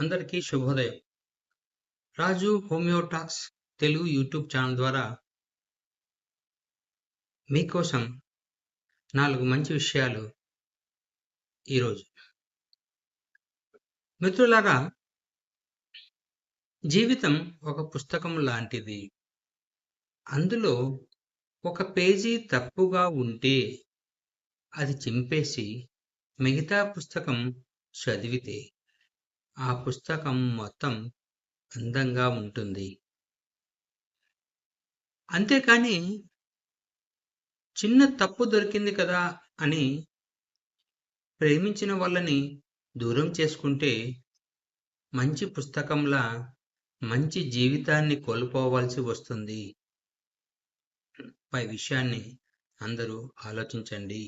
అందరికీ శుభోదయం. Raju హోమియోటాక్స్ Telugu YouTube channel ద్వారా మీకోసం నాలుగు మంచి విషయాలు ఈరోజు. మిత్రులారా జీవితం ఒక పుస్తకం లాంటిది. అందులో ఒక పేజీ తప్పుగా ఉంటే అది చింపేసి మిగతా పుస్తకం చదివితే ఆ పుస్తకం మొత్తం అందంగా ఉంటుంది. అంతేకాని చిన్న తప్పు దొరికింది కదా అని ప్రేమించిన వాళ్ళని దూరం చేసుకుంటే మంచి పుస్తకంలా మంచి జీవితాన్ని కోల్పోవాల్సి వస్తుంది. పై విషయాన్ని అందరూ ఆలోచించండి.